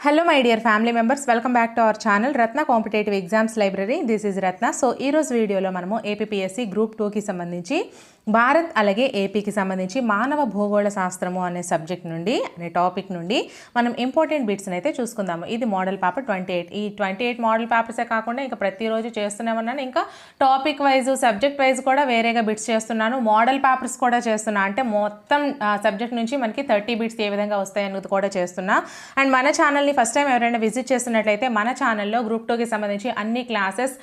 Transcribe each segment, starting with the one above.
Hello my dear family members welcome back to our channel Ratna competitive exams library this is Ratna so ఈ రోజు వీడియోలో మనము APSC group టూకి సంబంధించి భారత్ అలాగే ఏపీకి సంబంధించి మానవ భూగోళ శాస్త్రము అనే సబ్జెక్ట్ నుండి అనే టాపిక్ నుండి మనం ఇంపార్టెంట్ బిట్స్ని అయితే చూసుకుందాము. ఇది మోడల్ పేపర్ ట్వంటీ ఎయిట్ ఈ ట్వంటీ ఎయిట్ మోడల్ పేపర్సే కాకుండా ఇంకా ప్రతిరోజు చేస్తున్నామన్నాను. ఇంకా టాపిక్ వైజ్ సబ్జెక్ట్ వైజ్ కూడా వేరేగా బిట్స్ చేస్తున్నాను. మోడల్ పేపర్స్ కూడా చేస్తున్నా. అంటే మొత్తం సబ్జెక్ట్ నుంచి మనకి థర్టీ బిట్స్ ఏ విధంగా వస్తాయి అన్నది కూడా చేస్తున్నా. అండ్ మన ఛానల్ ఛానల్ని ఫస్ట్ టైం ఎవరైనా విజిట్ చేస్తున్నట్లయితే మన ఛానల్లో గ్రూప్ టూకి సంబంధించి అన్ని classes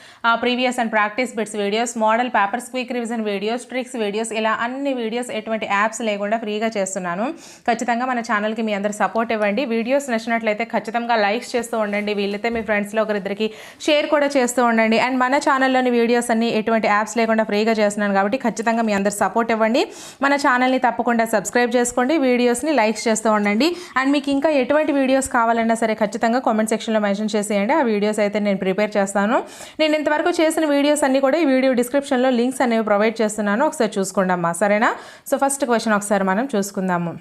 previous and practice bits videos model papers quick revision videos tricks videos ఇలా అన్ని వీడియోస్ ఎటువంటి యాప్స్ లేకుండా ఫ్రీగా చేస్తున్నాను. ఖచ్చితంగా మన ఛానల్కి మీ అందరు సపోర్ట్ ఇవ్వండి. వీడియోస్ నచ్చినట్లయితే ఖచ్చితంగా లైక్స్ చేస్తూ ఉండండి. వీళ్ళైతే మీ ఫ్రెండ్స్లో ఒకరిద్దరికి షేర్ కూడా చేస్తూ ఉండండి. అండ్ మన ఛానల్లోని వీడియోస్ అన్ని ఎటువంటి యాప్స్ లేకుండా ఫ్రీగా చేస్తున్నాను కాబట్టి ఖచ్చితంగా మీ అందరు సపోర్ట్ ఇవ్వండి. మన ఛానల్ని తప్పకుండా సబ్స్క్రైబ్ చేసుకోండి. వీడియోస్ని లైక్స్ చేస్తూ ఉండండి. అండ్ మీకు ఇంకా ఎటువంటి వీడియోస్ కావాలన్నా సరే ఖచ్చితంగా కామెంట్ సెక్షన్లో మెన్షన్ చేసేయండి. ఆ వీడియోస్ అయితే నేను ప్రిపేర్ చేస్తాను. నేను ఇంతవరకు చేసిన వీడియోస్ అన్ని కూడా ఈ వీడియో డిస్క్రిప్షన్లో లింక్స్ అనేవి ప్రొవైడ్ చేస్తున్నాను. ఒకసారి చూసుకోండి అమ్మా. సరేనా? సో ఫస్ట్ క్వశ్చన్ ఒకసారి మనం చూసుకుందాము.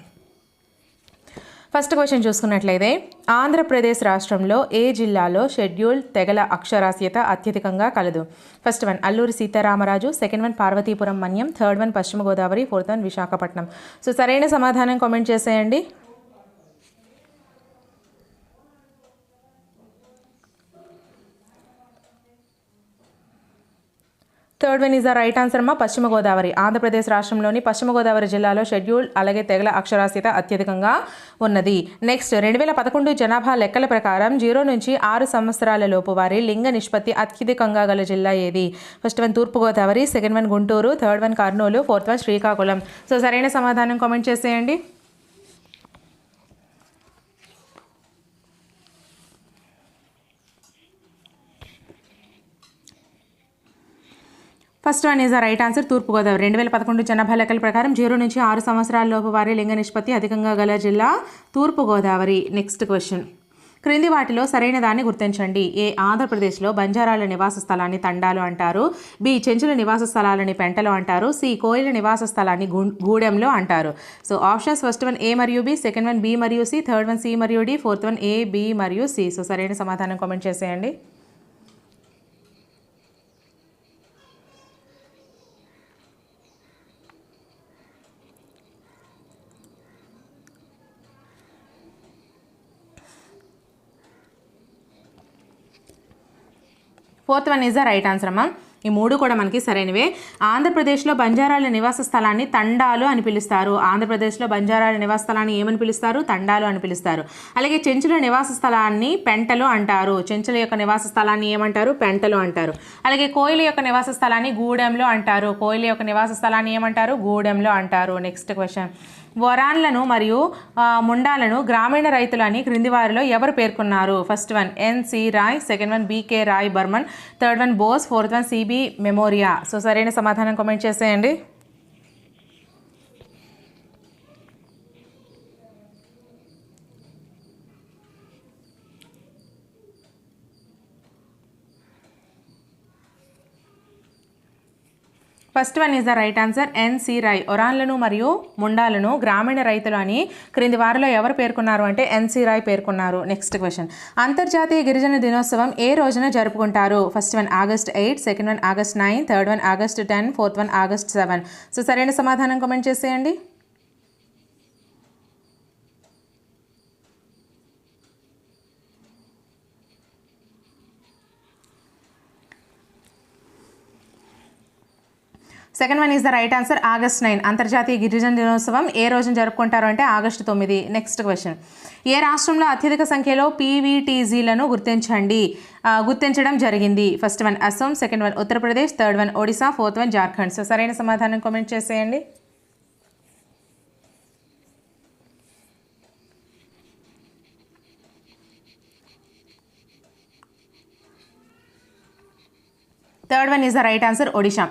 ఫస్ట్ క్వశ్చన్ చూసుకున్నట్లయితే ఆంధ్రప్రదేశ్ రాష్ట్రంలో ఏ జిల్లాలో షెడ్యూల్ తెగల అక్షరాస్యత అత్యధికంగా కలదు? First one Alluri Sitaramaraju second one Parvathipuram Manyam third one Paschima Godavari fourth one Visakhapatnam. So సరైన సమాధానం కామెంట్ చేసేయండి. Third one is the right answer మా పశ్చిమ గోదావరి. ఆంధ్రప్రదేశ్ రాష్ట్రంలోని పశ్చిమ గోదావరి జిల్లాలో షెడ్యూల్ అలాగే తెగల అక్షరాస్యత అత్యధికంగా ఉన్నది. నెక్స్ట్ రెండు వేల పదకొండు జనాభా లెక్కల ప్రకారం జీరో నుంచి ఆరు సంవత్సరాల లోపు వారి లింగ నిష్పత్తి అత్యధికంగా గల జిల్లా ఏది? First one Turpugodavari second one Guntur third one Kurnool fourth one Srikakulam. So సరైన సమాధానం కామెంట్ చేసేయండి. First one is the right answer Turpugodavari. రెండు వేల పదకొండు జనాభా లెక్కల ప్రకారం జీరో నుంచి ఆరు సంవత్సరాల లోపు వారి లింగ నిష్పత్తి అధికంగా గల జిల్లా తూర్పుగోదావరి. Next question. క్రింది వాటిలో సరైన దాన్ని గుర్తించండి. ఏ ఆంధ్రప్రదేశ్లో బంజారాల నివాస స్థలాన్ని తండాలు అంటారు బి చెంచుల నివాస స్థలాలని పెంటలు అంటారు సి కోయిల నివాస స్థలాన్ని గూడెంలో అంటారు. So options first one A మరియు బి సెకండ్ వన్ బి మరియు సి థర్డ్ వన్ సి మరియు D fourth one A B మరియు సి. సో సరైన సమాధానం కామెంట్ చేసేయండి. Fourth one is the right answer అమ్మ ఈ మూడు కూడా మనకి సరైనవే. ఆంధ్రప్రదేశ్లో బంజారాల నివాస స్థలాన్ని తండాలు అని పిలుస్తారు. ఆంధ్రప్రదేశ్లో బంజారాల నివాస స్థలాన్ని ఏమని పిలుస్తారు? తండాలు అని పిలుస్తారు. అలాగే చెంచుల నివాస స్థలాన్ని పెంటలు అంటారు. చెంచుల యొక్క నివాస స్థలాన్ని ఏమంటారు? పెంటలు అంటారు. అలాగే కోయిల యొక్క నివాస స్థలాన్ని గూడెంలో అంటారు. కోయిల యొక్క నివాస స్థలాన్ని ఏమంటారు? గూడెంలో అంటారు. Next question. వరాన్లను మరియు ముండాలను గ్రామీణ రైతులని క్రింది వారిలో ఎవరు పేర్కొన్నారు? First one NC Roy second one BK Roy Burman third one Bose fourth one CB Memoria. So సరైన సమాధానం కామెంట్ చేసేయండి. First one is the right answer NC Roy. ఒరాన్లను మరియు ముండాలను గ్రామీణ రైతులు అని క్రింది వారిలో ఎవరు పేర్కొన్నారు అంటే ఎన్సి రాయ్ పేర్కొన్నారు. నెక్స్ట్ క్వశ్చన్ అంతర్జాతీయ గిరిజన దినోత్సవం ఏ రోజున జరుపుకుంటారు? First one August eight second one August nine third one August ten fourth one August seven so సరైన సమాధానం కామెంట్ చేసేయండి. Second one is the right answer August nine. అంతర్జాతీయ గిరిజన దినోత్సవం ఏ రోజున జరుపుకుంటారు అంటే ఆగస్టు తొమ్మిది. Next question. ఏ రాష్ట్రంలో అత్యధిక సంఖ్యలో పీవీటీజీలను గుర్తించండి? గుర్తించడం జరిగింది. First one Assam second one Uttar Pradesh third one Odisha fourth one Jharkhand. So సరైన సమాధానం కామెంట్ చేసేయండి. Third one is the right answer Odisha.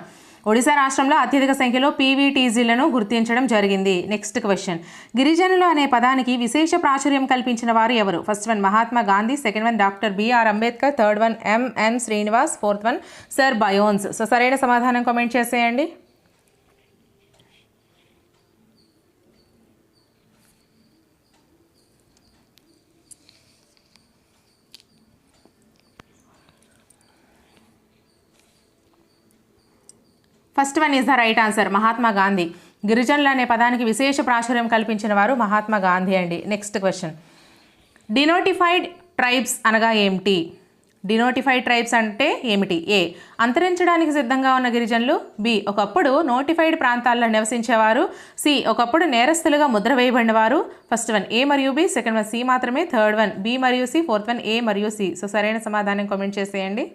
Odisha రాష్ట్రంలో అత్యధిక సంఖ్యలో పీవీటీజీలను గుర్తించడం జరిగింది. Next question. గిరిజనులు అనే పదానికి విశేష ప్రాచుర్యం కల్పించిన వారు ఎవరు? First one Mahatma Gandhi second one doctor BR Ambedkar third one MN Srinivas fourth one sir బయోన్స్. So సరైన సమాధానం కామెంట్ చేసేయండి. First one is the right answer Mahatma Gandhi. గిరిజనులు అనే పదానికి విశేష ప్రాచుర్యం కల్పించిన వారు మహాత్మా గాంధీ అండి. నెక్స్ట్ క్వశ్చన్ డినోటిఫైడ్ ట్రైబ్స్ అనగా ఏమిటి? డినోటిఫైడ్ ట్రైబ్స్ అంటే ఏమిటి? ఏ అంతరించడానికి సిద్ధంగా ఉన్న గిరిజనులు. బి ఒకప్పుడు నోటిఫైడ్ ప్రాంతాల్లో నివసించేవారు. సి ఒకప్పుడు నేరస్తులుగా ముద్ర వేయబడినవారు. ఫస్ట్ వన్ ఏ మరియు బి సెకండ్ వన్ సి మాత్రమే. థర్డ్ వన్ బి మరియు సి ఫోర్త్ వన్ ఏ మరియు సి సో సరైన సమాధానం కామెంట్ చేసేయండి.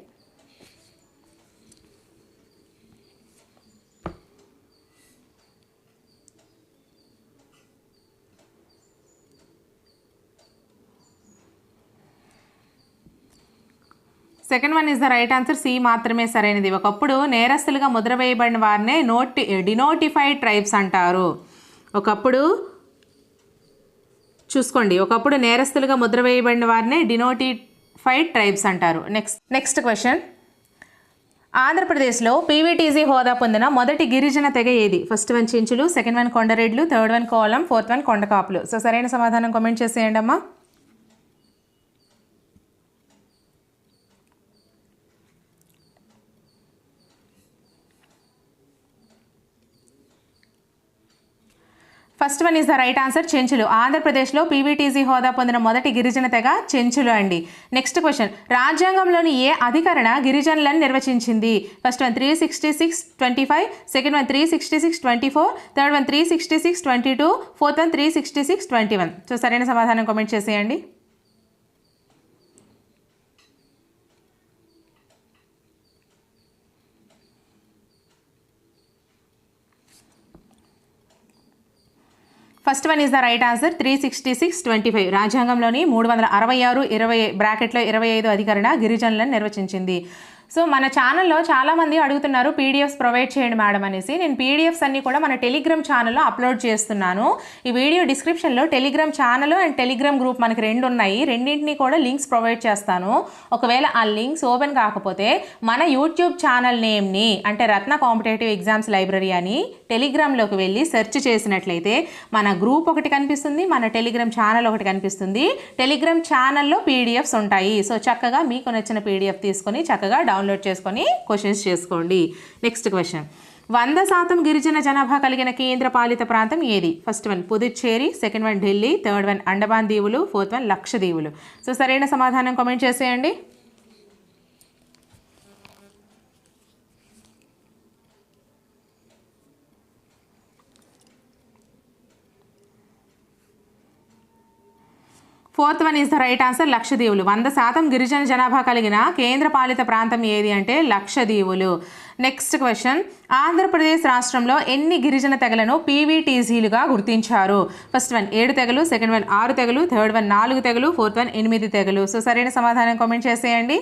Second one is the right answer. C మాత్రమే సరైనది. ఒకప్పుడు నేరస్తులుగా ముద్ర వేయబడిన వారినే నోటి డినోటిఫైడ్ ట్రైబ్స్ అంటారు. ఒకప్పుడు చూసుకోండి. ఒకప్పుడు నేరస్తులుగా ముద్ర వేయబడిన వారినే డినోటిఫైడ్ ట్రైబ్స్ అంటారు. నెక్స్ట్. Next question. ఆంధ్రప్రదేశ్లో పీవీటీజీ హోదా పొందిన మొదటి గిరిజన తెగ ఏది? ఫస్ట్ వన్ చించులు second one కొండరెడ్లు third one Kolam fourth one కొండకాపులు. So సరైన సమాధానం కామెంట్ చేసేయండి అమ్మా first one is the right answer చెంచులు ఆంధ్రప్రదేశ్లో పీవీటీజీ హోదా పొందిన మొదటి గిరిజన తెగ చెంచులు అండి. నెక్స్ట్ క్వశ్చన్ రాజ్యాంగంలోని ఏ అధికరణ గిరిజనులను నిర్వచించింది? First one three sixty six twenty five second one three sixty six twenty four third one three sixty six twenty two fourth one three sixty six twenty one so సరైన సమాధానం comment చేసేయండి. First one is the right answer three sixty six twenty five రాజ్యాంగంలోని మూడు వందల అరవై ఆరు ఇరవై బ్రాకెట్లో ఇరవై ఐదు అధికరణ గిరిజనులను నిర్వచించింది. సో మన ఛానల్లో చాలామంది అడుగుతున్నారు పీడిఎఫ్స్ ప్రొవైడ్ చేయండి మేడం అనేసి. నేను పీడిఎఫ్స్ అన్ని కూడా మన టెలిగ్రామ్ ఛానల్లో అప్లోడ్ చేస్తున్నాను. ఈ వీడియో డిస్క్రిప్షన్లో Telegram channel and Telegram group మనకి రెండు ఉన్నాయి. రెండింటిని కూడా లింక్స్ ప్రొవైడ్ చేస్తాను. ఒకవేళ ఆ లింక్స్ ఓపెన్ కాకపోతే మన యూట్యూబ్ ఛానల్ నేమ్ని అంటే రత్న కాంపిటేటివ్ ఎగ్జామ్స్ లైబ్రరీ అని టెలిగ్రామ్లోకి వెళ్ళి సెర్చ్ చేసినట్లయితే మన గ్రూప్ ఒకటి కనిపిస్తుంది మన టెలిగ్రామ్ ఛానల్ ఒకటి కనిపిస్తుంది. టెలిగ్రామ్ ఛానల్లో పీడిఎఫ్స్ ఉంటాయి. సో చక్కగా మీకు నచ్చిన పీడిఎఫ్ తీసుకొని చక్కగా డౌన్లోడ్ చేసుకొని క్వశ్చన్స్ చేసుకోండి. నెక్స్ట్ క్వశ్చన్ వంద శాతం గిరిజన జనాభా కలిగిన కేంద్ర పాలిత ప్రాంతం ఏది? First one Puducherry second one Delhi third one Andaman దీవులు ఫోర్త్ వన్ లక్షదీవులు సో సరైన సమాధానం కామెంట్ చేసేయండి. Fourth one is the right answer లక్షదీవులు వంద శాతం గిరిజన జనాభా కలిగిన కేంద్ర పాలిత ప్రాంతం ఏది అంటే లక్షదీవులు నెక్స్ట్ క్వశ్చన్. ఆంధ్రప్రదేశ్ రాష్ట్రంలో ఎన్ని గిరిజన తెగలను పీవీటీసీలుగా గుర్తించారు? ఫస్ట్ వన్ ఏడు తెగలు సెకండ్ వన్ ఆరు తెగలు థర్డ్ వన్ నాలుగు తెగలు ఫోర్త్ వన్ ఎనిమిది తెగలు. సో సరైన సమాధానం కామెంట్ చేసేయండి.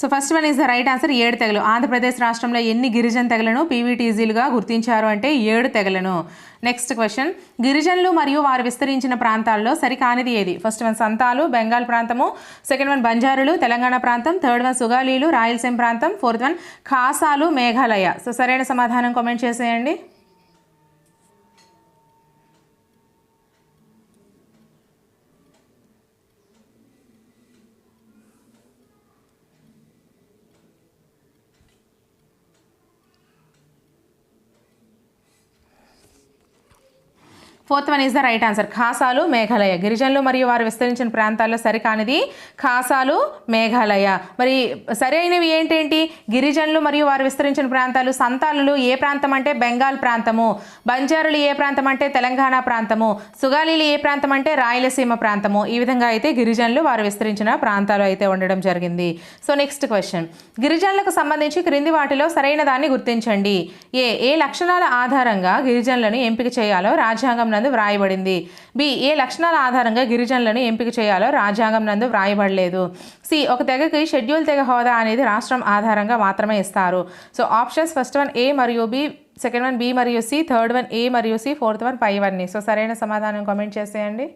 So first one is the right answer ఏడు తెగలు. ఆంధ్రప్రదేశ్ రాష్ట్రంలో ఎన్ని గిరిజన తెగలను పీవీటీజీలుగా గుర్తించారు అంటే ఏడు తెగలను. నెక్స్ట్ క్వశ్చన్ గిరిజనులు మరియు వారు విస్తరించిన ప్రాంతాల్లో సరికానిది ఏది? ఫస్ట్ వన్ సంతాలు బెంగాల్ ప్రాంతము. సెకండ్ వన్ బంజారులు తెలంగాణ ప్రాంతం. థర్డ్ వన్ సుగాలీలు రాయలసీమ ప్రాంతం. ఫోర్త్ వన్ ఖాసాలు మేఘాలయ. సో సరైన సమాధానం కామెంట్ చేసేయండి. Fourth one is the right answer ఖాసాలు Meghalaya గిరిజనులు మరియు వారు విస్తరించిన ప్రాంతాల్లో సరికానిది ఖాసాలు మేఘాలయ మరి సరైనవి ఏంటేంటి గిరిజనులు మరియు వారు విస్తరించిన ప్రాంతాలు సంతాలులు ఏ ప్రాంతం అంటే బెంగాల్ ప్రాంతము. బంజారులు ఏ ప్రాంతం అంటే తెలంగాణ ప్రాంతము. సుగాలీలు ఏ ప్రాంతం అంటే రాయలసీమ ప్రాంతము. ఈ విధంగా అయితే గిరిజనులు వారు విస్తరించిన ప్రాంతాలు అయితే ఉండడం జరిగింది. సో నెక్స్ట్ క్వశ్చన్ గిరిజనులకు సంబంధించి క్రింది వాటిలో సరైన దాన్ని గుర్తించండి. ఏ ఏ లక్షణాల ఆధారంగా గిరిజనులను ఎంపిక చేయాలో రాజ్యాంగం నందు వ్రాయబడింది. బి. ఏ లక్షణాల ఆధారంగా గిరిజనులను ఎంపిక చేయాలో రాజ్యాంగం నందు వ్రాయబడలేదు. సి. ఒక తెగకి షెడ్యూల్ తెగ హోదా అనేది రాష్ట్రం ఆధారంగా మాత్రమే ఇస్తారు. So options first one A మరియు బి సెకండ్ వన్ బి మరియు సి థర్డ్ వన్ ఏ మరియు సి ఫోర్త్ వన్ పై వన్ని సో సరైన సమాధానం కామెంట్ చేసేయండి.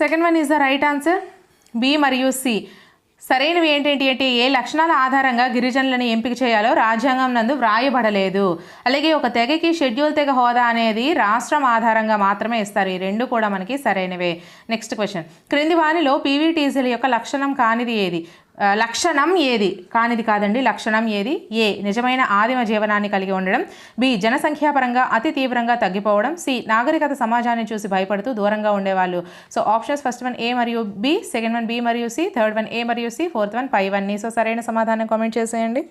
Second one is the right answer B మరియు సి సరైనవి ఏంటేంటి అంటే ఏ లక్షణాల ఆధారంగా గిరిజనులను ఎంపిక చేయాలో రాజ్యాంగం నందు వ్రాయబడలేదు. అలాగే ఒక తెగకి షెడ్యూల్ తెగ హోదా అనేది రాష్ట్రం ఆధారంగా మాత్రమే ఇస్తారు. ఈ రెండు కూడా మనకి సరైనవే. నెక్స్ట్ క్వశ్చన్ క్రింది వానిలో పీవీటీసీల యొక్క లక్షణం కానిది ఏది? లక్షణం ఏది? కానిది కాదండి లక్షణం ఏది? ఏ. నిజమైన ఆదిమ జీవనాన్ని కలిగి ఉండడం. బి. జనసంఖ్యాపరంగా అతి తీవ్రంగా తగ్గిపోవడం. సి. నాగరికత సమాజాన్ని చూసి భయపడుతూ దూరంగా ఉండేవాళ్ళు. So options first one A మరియు బి సెకండ్ వన్ బి మరియు సి థర్డ్ వన్ ఏ మరియు C fourth one five one. So సరైన సమాధానం కామెంట్ చేసేయండి.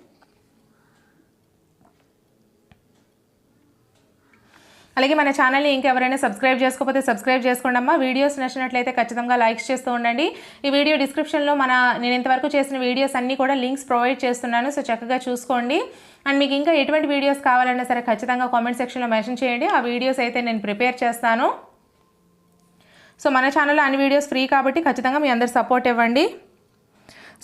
అలాగే మన ఛానల్ని ఇంకెవరైనా సబ్స్క్రైబ్ చేసుకోకపోతే సబ్స్క్రైబ్ చేసుకోండి అమ్మా వీడియోస్ నచ్చినట్లయితే ఖచ్చితంగా లైక్స్ చేస్తూ ఉండండి. ఈ వీడియో డిస్క్రిప్షన్లో మన నేను ఇంతవరకు చేసిన వీడియోస్ అన్నీ కూడా లింక్స్ ప్రొవైడ్ చేస్తున్నాను సో చక్కగా చూసుకోండి. అండ్ మీకు ఇంకా ఎటువంటి వీడియోస్ కావాలన్నా సరే ఖచ్చితంగా కామెంట్ సెక్షన్లో మెన్షన్ చేయండి. ఆ వీడియోస్ అయితే నేను ప్రిపేర్ చేస్తాను. సో మన ఛానల్లో అన్ని వీడియోస్ ఫ్రీ కాబట్టి ఖచ్చితంగా మీ అందరు సపోర్ట్ ఇవ్వండి.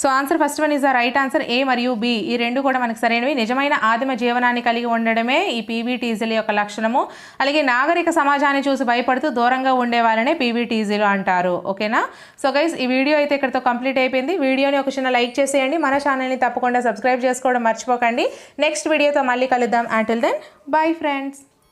So answer first one is the right answer. A మరియు బి ఈ రెండు కూడా మనకు సరైనవి. నిజమైన ఆదిమ జీవనాన్ని కలిగి ఉండడమే ఈ పీవీటీజీల యొక్క లక్షణము. అలాగే నాగరిక సమాజాన్ని చూసి భయపడుతూ దూరంగా ఉండే వాళ్ళనే పీవీటీజీలు అంటారు. ఓకేనా? సో గైస్ ఈ వీడియో అయితే ఇక్కడతో కంప్లీట్ అయిపోయింది. వీడియోని ఒక చిన్న లైక్ చేసేయండి. మన ఛానల్ని తప్పకుండా సబ్స్క్రైబ్ చేసుకోవడం మర్చిపోకండి. నెక్స్ట్ వీడియోతో మళ్ళీ కలుద్దాం. Until then bye friends